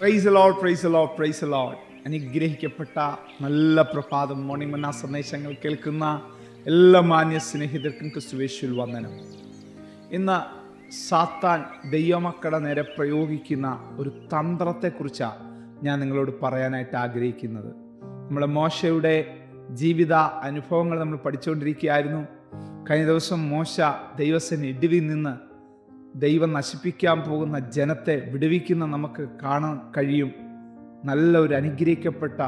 Praise lord praise lord praise lord അനുഗ്രഹിക്കപ്പെട്ട നല്ല പ്രഭാതം മോർണിംഗ് മന്ന സന്ദേശങ്ങൾ കേൾക്കുന്ന എല്ലാ മാന്യ സ്നേഹിതർക്കും ക്രിസ്തുവേശുവിൽ വന്ദനം. ഇന്ന് സാത്താൻ ദൈവമക്കളുടെ നേരെ പ്രയോഗിക്കുന്ന ഒരു തന്ത്രത്തെക്കുറിച്ചാണ് ഞാൻ നിങ്ങളോട് പറയാനായിട്ട് ആഗ്രഹിക്കുന്നത്. നമ്മുടെ മോശയുടെ ജീവിത അനുഭവങ്ങൾ നമ്മൾ പഠിച്ചുകൊണ്ടിരിക്കുകയായിരുന്നു. കഴിഞ്ഞ ദിവസം മോശ ദൈവസേന ഇടിവിൽ നിന്ന് ദൈവം നശിപ്പിക്കാൻ പോകുന്ന ജനത്തെ വിടുവിക്കുന്ന നമുക്ക് കാണാൻ കഴിയും. നല്ല ഒരു അനുഗ്രഹിക്കപ്പെട്ട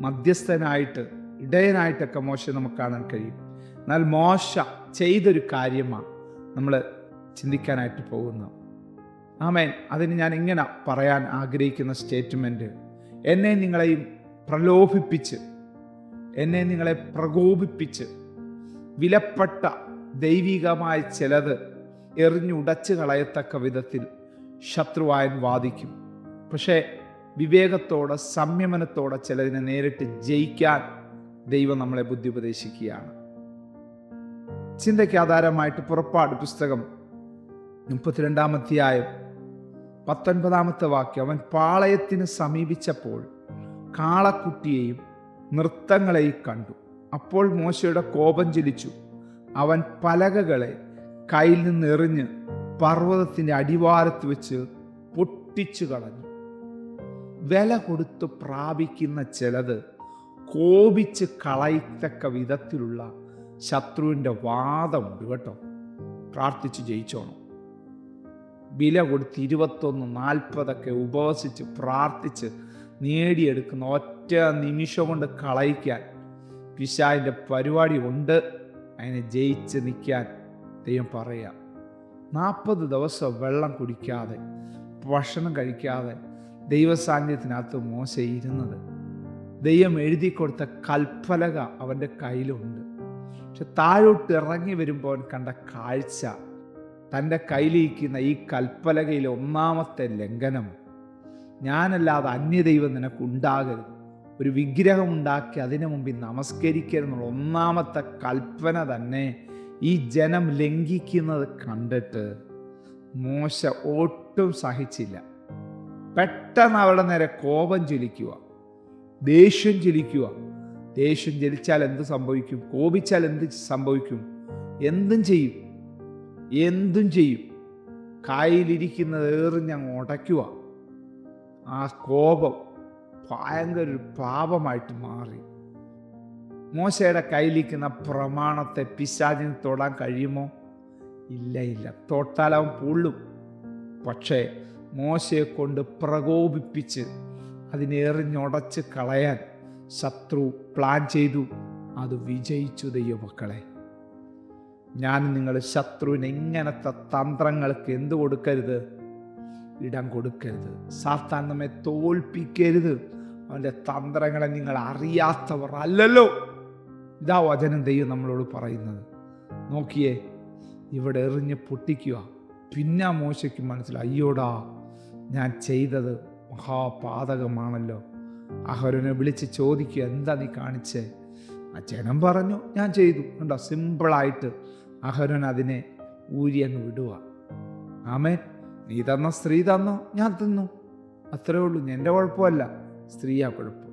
മധ്യസ്ഥനായിട്ട് ഇടയനായിട്ടൊക്കെ മോശ നമുക്ക് കാണാൻ കഴിയും. എന്നാൽ മോശ ചെയ്തൊരു കാര്യമാണ് നമ്മൾ ചിന്തിക്കാനായിട്ട് പോകുന്നത്. ആമേൻ. അതിന് ഞാൻ ഇങ്ങനെ പറയാൻ ആഗ്രഹിക്കുന്ന സ്റ്റേറ്റ്മെന്റ് എന്നെ നിങ്ങളെയും പ്രലോഭിപ്പിച്ച് എന്നെ നിങ്ങളെ പ്രകോപിപ്പിച്ച് വിലപ്പെട്ട ദൈവികമായ ചിലത് എറിഞ്ഞുടച്ച് കളയത്തക്ക വിധത്തിൽ ശത്രുവായൻ വാദിക്കും. പക്ഷേ വിവേകത്തോടെ സംയമനത്തോടെ ചിലതിനെ നേരിട്ട് ജയിക്കാൻ ദൈവം നമ്മളെ ബുദ്ധി ഉപദേശിക്കുകയാണ് ചിന്തയ്ക്ക് ആധാരമായിട്ട് പുറപ്പാട് പുസ്തകം മുപ്പത്തിരണ്ടാമധ്യായം പത്തൊൻപതാമത്തെ വാക്യം. അവൻ പാളയത്തിന് സമീപിച്ചപ്പോൾ കാളക്കുട്ടിയെയും നൃത്തങ്ങളെയും കണ്ടു. അപ്പോൾ മോശയുടെ കോപം ജ്വലിച്ചു. അവൻ പലകകളെ കയ്യിൽ നിന്ന് എറിഞ്ഞ് പർവതത്തിന്റെ അടിവാരത്ത് വെച്ച് പൊട്ടിച്ചു കളഞ്ഞു. വില കൊടുത്ത് പ്രാപിക്കുന്ന ചിലത് കോപിച്ച് കളയത്തക്ക വിധത്തിലുള്ള ശത്രുവിന്റെ വാദമുണ്ട് കേട്ടോ. പ്രാർത്ഥിച്ച് ജയിച്ചോണം. വില കൊടുത്ത് ഇരുപത്തൊന്ന് നാൽപ്പതൊക്കെ ഉപവസിച്ച് പ്രാർത്ഥിച്ച് നേടിയെടുക്കുന്ന ഒറ്റ നിമിഷം കൊണ്ട് കളയിക്കാൻ പിശാവിന്റെ പരിപാടി ഉണ്ട്. അതിനെ ജയിച്ച് നിൽക്കാൻ ദൈവം പറയുക. നാൽപ്പത് ദിവസം വെള്ളം കുടിക്കാതെ ഭക്ഷണം കഴിക്കാതെ ദൈവസാന്നിധ്യത്തിനകത്ത് മോശ ഇരുന്നത്. ദൈവം എഴുതി കൊടുത്ത കൽപ്പലക അവന്റെ കയ്യിലുണ്ട്. പക്ഷെ താഴോട്ട് ഇറങ്ങി വരുമ്പോൾ അവൻ കണ്ട കാഴ്ച തന്റെ കയ്യിലിരിക്കുന്ന ഈ കൽപ്പലകയിലെ ഒന്നാമത്തെ ലംഘനം. ഞാനല്ലാതെ അന്യദൈവം നിനക്ക് ഉണ്ടാകരുത്. ഒരു വിഗ്രഹം ഉണ്ടാക്കി അതിനു മുമ്പിൽ നമസ്കരിക്കരുതെന്നുള്ള ഒന്നാമത്തെ കൽപ്പന തന്നെ ഈ ജനം ലംഘിക്കുന്നത് കണ്ടിട്ട് മോശ ഒട്ടും സഹിച്ചില്ല. പെട്ടെന്ന് അവളുടെ നേരെ കോപം ചൊലിക്കുക ദേഷ്യം ചൊലിക്കുക ദേഷ്യം ജലിച്ചാൽ എന്ത് സംഭവിക്കും? കോപിച്ചാൽ എന്ത് സംഭവിക്കും? എന്തും ചെയ്യും. എന്തും ചെയ്യും. കായലിരിക്കുന്നത് ഞാൻ ഉടയ്ക്കുക. ആ കോപം ഭയങ്കര ഒരു പാപമായിട്ട് മാറി. മോശയുടെ കയ്യിലിരിക്കുന്ന പ്രമാണത്തെ പിശാചിന് തൊടാൻ കഴിയുമോ? ഇല്ല ഇല്ല. തൊട്ടാൽ അവൻ പൊള്ളും. പക്ഷേ മോശയെ കൊണ്ട് പ്രകോപിപ്പിച്ച് അതിനെ എറിഞ്ഞുടച്ച് കളയാൻ ശത്രു പ്ലാൻ ചെയ്തു. അത് വിജയിച്ചു ദൈവമക്കളെ. ഞാൻ നിങ്ങൾ ശത്രുവിന് എങ്ങനത്തെ തന്ത്രങ്ങൾക്ക് എന്ത് കൊടുക്കരുത്? ഇടം കൊടുക്കരുത്. സാത്താൻ നമ്മെ തോൽപ്പിക്കരുത്. അവന്റെ തന്ത്രങ്ങളെ നിങ്ങൾ അറിയാത്തവർ അല്ലല്ലോ. ഇതാ വചനം ദൈവം നമ്മളോട് പറയുന്നത്. നോക്കിയേ ഇവിടെ എറിഞ്ഞ് പൊട്ടിക്കുക. പിന്നെ മോശയ്ക്ക് മനസ്സിലായി അയ്യോടാ ഞാൻ ചെയ്തത് മഹാപാതകമാണല്ലോ. അഹരനെ വിളിച്ച് ചോദിക്കുക എന്താ നീ കാണിച്ചേ? ആ ജനം പറഞ്ഞു ഞാൻ ചെയ്തു. കണ്ടോ സിമ്പിളായിട്ട് അഹരൻ അതിനെ ഊരി അങ്ങ് വിടുക. ആമേ നീ തന്ന സ്ത്രീ തന്നോ ഞാൻ തിന്നു. അത്രേ ഉള്ളൂ എന്റെ കുഴപ്പമല്ല. സ്ത്രീയാ കുഴപ്പം.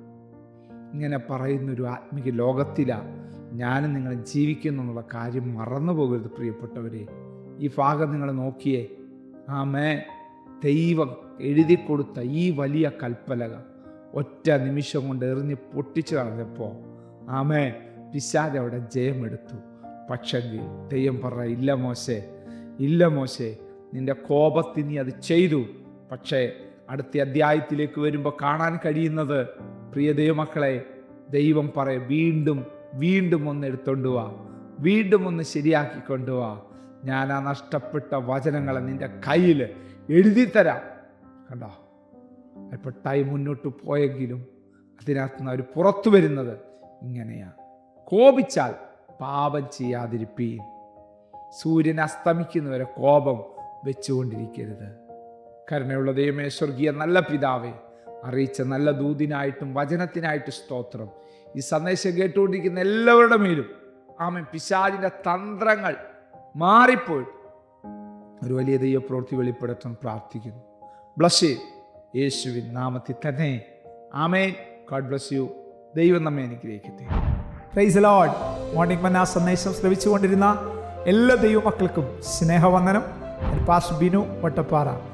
ഇങ്ങനെ പറയുന്നൊരു ആത്മീക ലോകത്തിലാണ് ഞാനും നിങ്ങൾ ജീവിക്കുന്നു എന്നുള്ള കാര്യം മറന്നു പോകരുത് പ്രിയപ്പെട്ടവരെ. ഈ ഭാഗം നിങ്ങൾ നോക്കിയേ. ആമേ ദൈവം എഴുതി കൊടുത്ത ഈ വലിയ കൽപ്പലക ഒറ്റ നിമിഷം കൊണ്ട് എറിഞ്ഞ് പൊട്ടിച്ചു കളഞ്ഞപ്പോൾ ആമേ പിശാദ് അവിടെ ജയമെടുത്തു. പക്ഷെങ്കിൽ ദൈവം പറ ഇല്ല മോശേ ഇല്ല മോശേ നിന്റെ കോപത്തിനി അത് ചെയ്തു. പക്ഷേ അടുത്ത അധ്യായത്തിലേക്ക് വരുമ്പോൾ കാണാൻ കഴിയുന്നത് പ്രിയ ദൈവമക്കളെ ദൈവം പറയും വീണ്ടും വീണ്ടും ഒന്ന് എടുത്തോണ്ട് വാ. വീണ്ടും ഒന്ന് ശരിയാക്കി കൊണ്ടുവാ ഞാൻ ആ നഷ്ടപ്പെട്ട വചനങ്ങളെ നിന്റെ കയ്യിൽ എഴുതി തരാം കണ്ടോ? അല്പ ടൈം മുന്നോട്ട് പോയെങ്കിലും അതിനകത്ത് നിന്ന് അവർ പുറത്തു വരുന്നത് ഇങ്ങനെയാണ് കോപിച്ചാൽ പാപം ചെയ്യാതിരിപ്പീൻ. സൂര്യൻ അസ്തമിക്കുന്നവരെ കോപം വെച്ചുകൊണ്ടിരിക്കരുത്. കരുണയുള്ള ദൈവമേ സ്വർഗീയ നല്ല പിതാവേ അറിയിച്ച നല്ല ദൂതിനായിട്ടും വചനത്തിനായിട്ടും സ്തോത്രം. ഈ സന്ദേശം കേട്ടുകൊണ്ടിരിക്കുന്ന എല്ലാവരുടെ മേലും. ആമൻ. പിശാജിന്റെ തന്ത്രങ്ങൾ മാറിപ്പോയി. ഒരു വലിയ ദൈവപ്രവൃത്തി വെളിപ്പെടുത്താൻ പ്രാർത്ഥിക്കുന്നു. ബ്ലസ് യേശുവിൻ നാമത്തിൽ തന്നെ. ആമേൻ. ഗോഡ് ബ്ലസ് യു ദൈവം നമ്മെ അനുഗ്രഹിക്കട്ടെ. പ്രൈസ് ലോഡ് മോർണിംഗ് മന്ന സന്ദേശം ശ്രവിച്ചുകൊണ്ടിരുന്ന എല്ലാ ദൈവമക്കൾക്കും സ്നേഹവന്ദനം. പാസ് ബിനു വട്ടപ്പാറ.